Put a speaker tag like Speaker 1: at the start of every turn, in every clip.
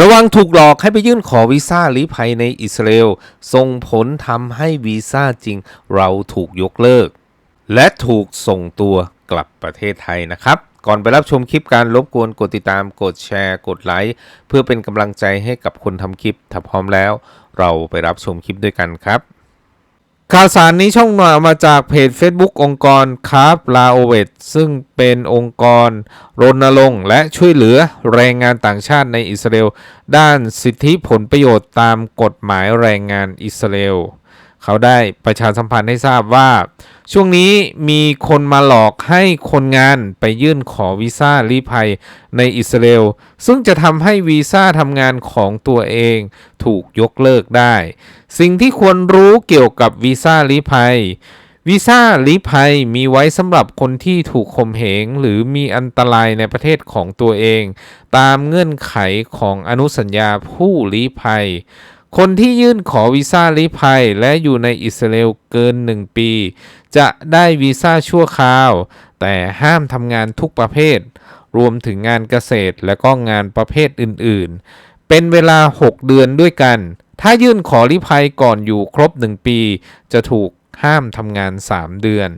Speaker 1: ระวังถูกหลอกให้ไปยื่นขอวีซ่าลี้ภัยในอิสราเอลส่งผลทำให้วีซ่าจริงเราถูกยกเลิก และถูกส่งตัวกลับประเทศไทยนะครับ ก่อนไปรับชมคลิปการรบกวนกดติดตามกดแชร์กดไลค์เพื่อเป็นกำลังใจให้กับคนทำคลิปถ้าพร้อมแล้ว เราไปรับชมคลิปด้วยกันครับ ข่าวสารนี้ช่องหนอมาจากเพจ Facebook องค์กรคาร์บลาโอเวตซึ่งเป็นองค์กรรณรงค์และช่วยเหลือแรงงานต่างชาติในอิสราเอล ด้านสิทธิผลประโยชน์ตามกฎหมายแรงงานอิสราเอล เขาได้ประชาสัมพันธ์ให้ทราบว่า ช่วงนี้มีคนมาหลอกให้คนงานไปยื่นขอวีซ่าลี้ภัยในอิสราเอลซึ่งจะทำให้วีซ่าทำงานของตัวเองถูกยกเลิกได้ สิ่งที่ควรรู้เกี่ยวกับวีซ่าลี้ภัยวีซ่าลี้ภัยมีไว้สำหรับคนที่ถูกข่มเหงหรือมีอันตรายในประเทศของตัวเอง ตามเงื่อนไขของอนุสัญญาผู้ลี้ภัย คนที่ยื่นขอวีซ่าลี้ภัยและอยู่ในอิสราเอลเกิน 1 ปี จะได้วีซ่าชั่วคราว แต่ห้ามทำงานทุกประเภท รวมถึงงานเกษตรและก็งานประเภทอื่นๆ เป็นเวลา 6 เดือนด้วยกัน ถ้ายื่นขอลี้ภัยก่อนอยู่ครบ 1 ปี จะถูกห้ามทำงาน 3 เดือน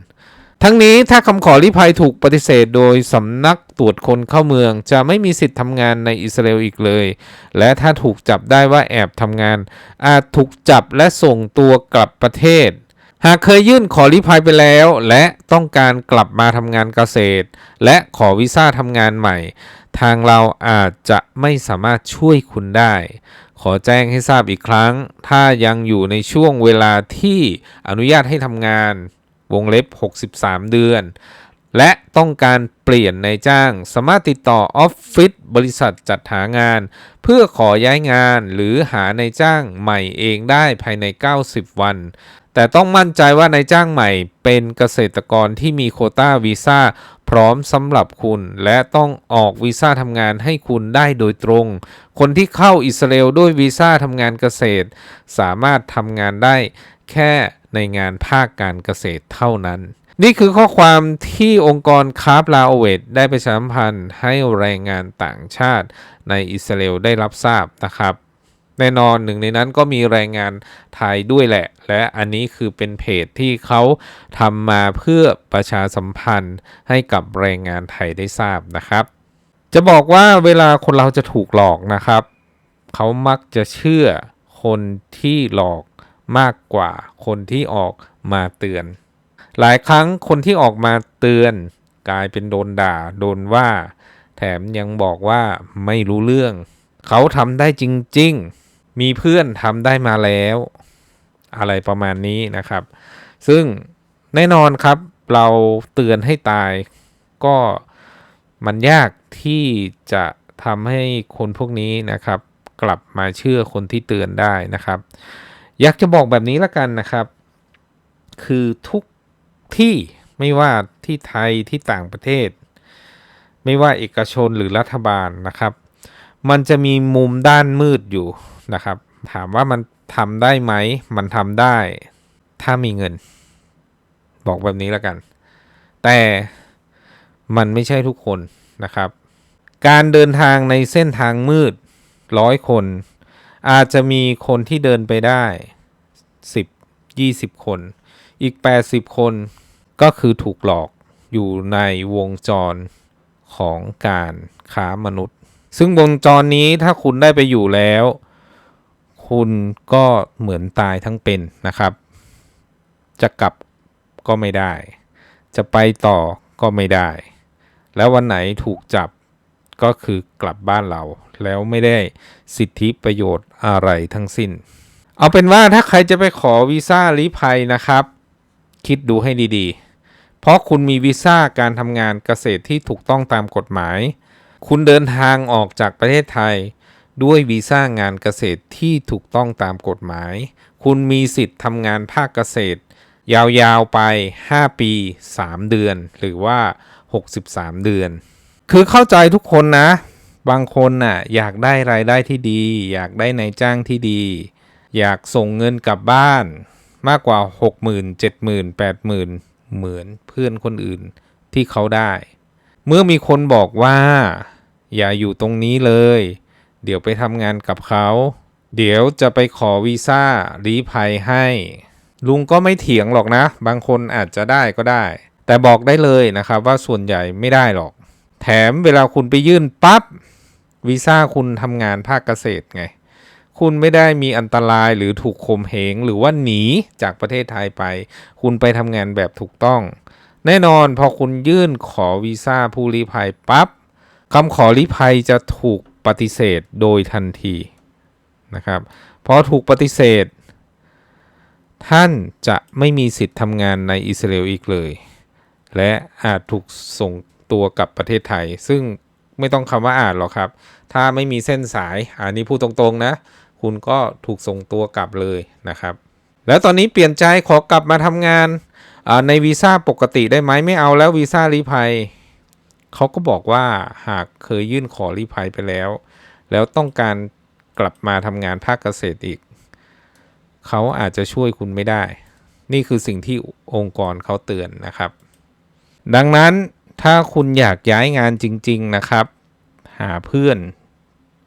Speaker 1: ทั้งนี้ถ้าคำขอลี้ภัยถูกปฏิเสธโดยสำนักตรวจคนเข้าเมือง จะไม่มีสิทธิ์ทำงานในอิสราเอลอีกเลย และถ้าถูกจับได้ว่าแอบทำงาน อาจถูกจับและส่งตัวกลับประเทศ หากเคยยื่นขอลี้ภัยไปแล้ว และต้องการกลับมาทำงานเกษตร และขอวีซ่าทำงานใหม่ ทางเราอาจจะไม่สามารถช่วยคุณได้ ขอแจ้งให้ทราบอีกครั้ง ถ้ายังอยู่ในช่วงเวลาที่อนุญาตให้ทำงาน วงเล็บ 63 เดือน และต้องการเปลี่ยนนายจ้าง สามารถติดต่อออฟฟิศบริษัทจัดหางาน เพื่อขอย้ายงานหรือหานายจ้างใหม่เองได้ภายใน 90 วันแต่ต้องมั่นใจว่านายจ้างใหม่เป็นเกษตรกรที่มีโคต้าวีซ่าพร้อมสำหรับคุณ และต้องออกวีซ่าทำงานให้คุณได้โดยตรง คนที่เข้าอิสราเอลด้วยวีซ่าทำงานเกษตร สามารถทำงานได้แค่ในงานภาคการเกษตรเท่านั้น นี่คือข้อความที่องค์กรคาร์บลาโอเวตได้ประชาสัมพันธ์ให้แรงงานต่างชาติในอิสราเอลได้รับทราบนะครับ แน่นอนหนึ่งในนั้นก็มีแรงงานไทยด้วยแหละ และอันนี้คือเป็นเพจที่เขาทำมาเพื่อประชาสัมพันธ์ให้กับแรงงานไทยได้ทราบนะครับ จะบอกว่าเวลาคนเราจะถูกหลอกนะครับ เขามักจะเชื่อคนที่หลอกมากกว่าคนที่ออกมาเตือน หลายครั้งคนที่ออกมาเตือนกลายเป็นโดนด่าโดนว่า แถมยังบอกว่าไม่รู้เรื่อง เขาทำได้จริง ๆ มีเพื่อนทำได้มาแล้ว อะไรประมาณนี้นะครับ ซึ่งแน่นอนครับเราเตือนให้ตายก็มันยากที่จะทำให้คนพวกนี้นะครับ กลับมาเชื่อคนที่เตือนได้นะครับ อยากจะบอกแบบนี้ละกันนะครับ คือทุกที่ไม่ว่าที่ไทยที่ต่างประเทศ ไม่ว่าเอกชนหรือรัฐบาลนะครับ มันจะมีมุมด้านมืดอยู่ นะครับ ถามว่ามันทำได้ไหม มันทำได้ ถ้ามีเงิน บอกแบบนี้แล้วกัน แต่มันไม่ใช่ทุกคนนะครับ การเดินทางในเส้นทางมืดร้อยคน อาจจะมีคนที่เดินไปได้ 10 20 คน อีก 80 คนก็คือถูกหลอกอยู่ในวงจรของการค้ามนุษย์ ซึ่งวงจรนี้ถ้าคุณได้ไปอยู่แล้ว คุณก็เหมือนตายทั้งเป็นนะครับ จะกลับก็ไม่ได้ จะไปต่อก็ไม่ได้ แล้ววันไหนถูกจับก็คือกลับบ้านเรา แล้วไม่ได้สิทธิประโยชน์อะไรทั้งสิ้น เอาเป็นว่าถ้าใครจะไปขอวีซ่าลี้ภัยนะครับ คิดดูให้ดีๆ เพราะคุณมีวีซ่าการทำงานเกษตรที่ถูกต้องตามกฎหมาย คุณเดินทางออกจากประเทศไทย ด้วยวีซ่างานเกษตรที่ถูกต้องตามกฎหมาย คุณมีสิทธิ์ทำงานภาคเกษตร ยาวๆไป 5 ปี 3 เดือน หรือว่า 63 เดือน คือเข้าใจทุกคนนะ บางคนน่ะอยากได้รายได้ที่ดี อยากได้นายจ้างที่ดี อยากส่งเงินกลับบ้านมากกว่า 60,000 70,000 80,000 เหมือนเพื่อนคนอื่นที่เขาได้ เมื่อมีคนบอกว่า อย่าอยู่ตรงนี้เลย เดี๋ยวไปทำงานกับเขา เดี๋ยวจะไปขอวีซ่าลี้ภัยให้ ลุงก็ไม่เถียงหรอกนะ บางคนอาจจะได้ก็ได้ แต่บอกได้เลยนะครับว่าส่วนใหญ่ไม่ได้หรอก แถมเวลาคุณไปยื่นปั๊บวีซ่าคุณทำงานภาคเกษตรไง คุณไม่ได้มีอันตรายหรือถูกข่มเหงหรือว่าหนีจากประเทศไทยไป คุณไปทำงานแบบถูกต้อง แน่นอนพอคุณยื่นขอวีซ่าผู้ลี้ภัยปั๊บคำขอลี้ภัยจะถูก ปฏิเสธโดยทันทีนะครับพอถูกปฏิเสธ ท่านจะไม่มีสิทธิ์ทำงานในอิสราเอลอีกเลย และอาจถูกส่งตัวกลับประเทศไทย ซึ่งไม่ต้องคำว่าอาจหรอกครับ ถ้าไม่มีเส้นสายอันนี้พูดตรงๆนะ คุณก็ถูกส่งตัวกลับเลยนะครับ แล้วตอนนี้เปลี่ยนใจขอกลับมาทำงานในวีซ่าปกติได้ไหมไม่เอาแล้ววีซ่าลี้ภัย เขาก็บอกว่าหากเคยยื่นขอลี้ภัยไปแล้ว แล้วต้องการกลับมาทำงานภาคเกษตรอีก เขาอาจจะช่วยคุณไม่ได้ นี่คือสิ่งที่องค์กรเขาเตือนนะครับ ดังนั้นถ้าคุณอยากย้ายงานจริง ๆนะครับ หาเพื่อน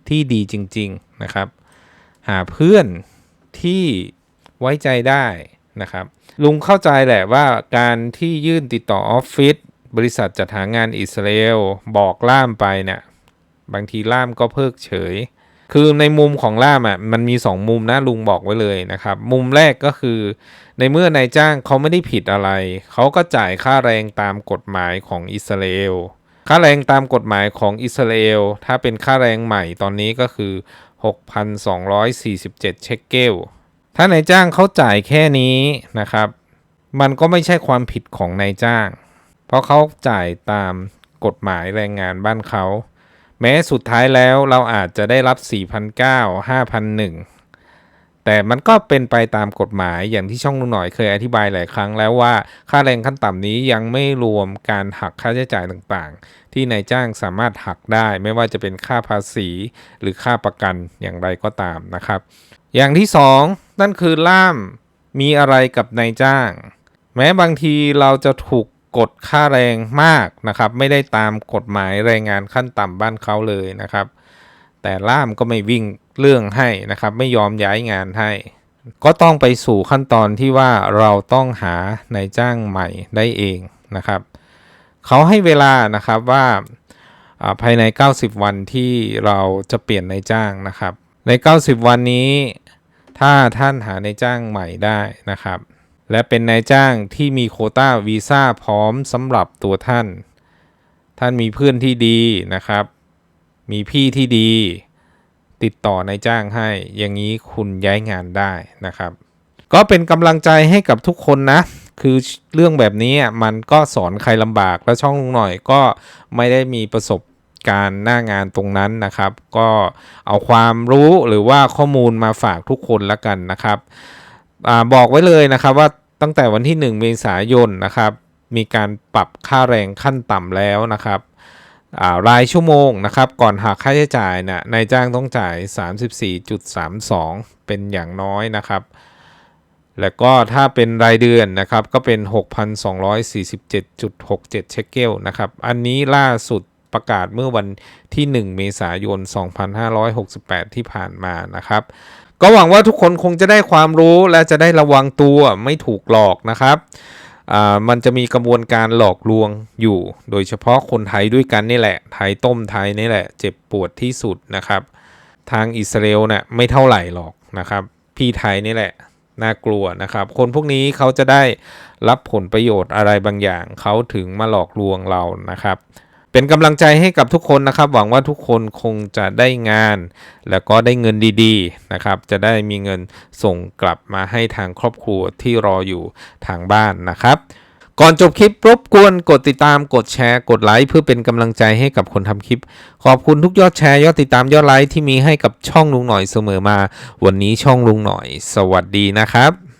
Speaker 1: ที่ดีจริง ๆนะครับ หาเพื่อนที่ไว้ใจได้นะครับ ลุงเข้าใจแหละว่าการที่ยื่นติดต่อออฟฟิศ บริษัทจัดหางานอิสราเอลบอกล่ามไปเนี่ยบางทีล่ามก็เพิกเฉย คือในมุมของล่ามอะมันมี 2 มุมนะลุงบอกไว้เลยนะครับ มุมแรกก็คือ ในเมื่อนายจ้างเขาไม่ได้ผิดอะไร เขาก็จ่ายค่าแรงตามกฎหมายของอิสราเอลค่าแรงตามกฎหมายของอิสราเอลถ้าเป็นค่าแรงใหม่ตอนนี้ก็คือ 6,247 เชคเกล ถ้านายจ้างเขาจ่ายแค่นี้นะครับ มันก็ไม่ใช่ความผิดของนายจ้าง เพราะเขาจ่ายตามกฎหมายแรงงานบ้านเขา แม้สุดท้ายแล้วเราอาจจะได้รับ 4,900 5,001 แต่มันก็เป็นไปตามกฎหมายอย่างที่ช่องลุงหน่อยเคยอธิบายหลายครั้งแล้วว่าค่าแรงขั้นต่ำนี้ยังไม่รวมการหักค่าใช้จ่ายต่างๆ ที่นายจ้างสามารถหักได้ ไม่ว่าจะเป็นค่าภาษีหรือค่าประกันอย่างไรก็ตามนะครับ อย่างที่สองนั่นคือล่ามมีอะไรกับนายจ้าง แม้บางทีเราจะถูก กดค่าแรงมากนะครับ ไม่ได้ตามกฎหมายแรงงานขั้นต่ำบ้านเขาเลยนะครับ แต่ล่ามก็ไม่วิ่งเรื่องให้นะครับ ไม่ยอมย้ายงานให้ ก็ต้องไปสู่ขั้นตอนที่ว่าเราต้องหานายจ้างใหม่ได้เองนะครับเขาให้เวลานะครับว่าอ่าภายใน 90 วันที่เราจะเปลี่ยนนายจ้างนะครับ ใน 90 วันนี้ ถ้าท่านหานายจ้างใหม่ได้นะครับ และเป็นนายจ้างที่มีโคต้าวีซ่าพร้อมสำหรับตัวท่าน ท่านมีเพื่อนที่ดีนะครับ มีพี่ที่ดี ติดต่อนายจ้างให้ อย่างนี้คุณย้ายงานได้นะครับ ก็เป็นกำลังใจให้กับทุกคนนะ คือเรื่องแบบนี้มันก็สอนใครลำบากแล้วช่องลุงหน่อยก็ไม่ได้มีประสบการณ์หน้างานตรงนั้นนะครับ ก็เอาความรู้หรือว่าข้อมูลมาฝากทุกคนละกันนะครับอบอกไว้เลยนะครับว่า ตั้งแต่วันที่ 1 เมษายนนะครับ มีการปรับค่าแรงขั้นต่ำแล้วนะครับรายชั่วโมงนะครับ ก่อนหักค่าใช้จ่ายนะนายจ้างต้องจ่าย 34.32 เป็นอย่างน้อยนะครับ แล้วก็ถ้าเป็นรายเดือนนะครับ ก็เป็น 6,247.67 เชคเกลนะครับ อันนี้ล่าสุดประกาศเมื่อวันที่ 1 เมษายน 2568 ที่ผ่านมานะครับ ก็หวังว่าทุกคนคงจะได้ความรู้และจะได้ระวังตัวไม่ถูกหลอกนะครับอ่ามันจะมีกระบวนการหลอกลวงอยู่ โดยเฉพาะคนไทยด้วยกันนี่แหละ ไทยต้มไทยนี่แหละ เจ็บปวดที่สุดนะครับ ทางอิสราเอลเนี่ยไม่เท่าไหร่หรอกนะครับ พี่ไทยนี่แหละน่ากลัวนะครับ คนพวกนี้เขาจะได้รับผลประโยชน์อะไรบางอย่าง เขาถึงมาหลอกลวงเรานะครับ เป็นกำลังใจให้กับทุกคนนะครับ หวังว่าทุกคนคงจะได้งาน แล้วก็ได้เงินดีๆนะครับ จะได้มีเงินส่งกลับมาให้ทางครอบครัวที่รออยู่ทางบ้านนะครับ ก่อนจบคลิปรบกวนกดติดตามกดแชร์ กดไลค์เพื่อเป็นกำลังใจให้กับคนทำคลิป ขอบคุณทุกยอดแชร์ยอดติดตามยอดไลค์ที่มีให้กับช่องลุงหน่อยเสมอมา วันนี้ช่องลุงหน่อย สวัสดีนะครับ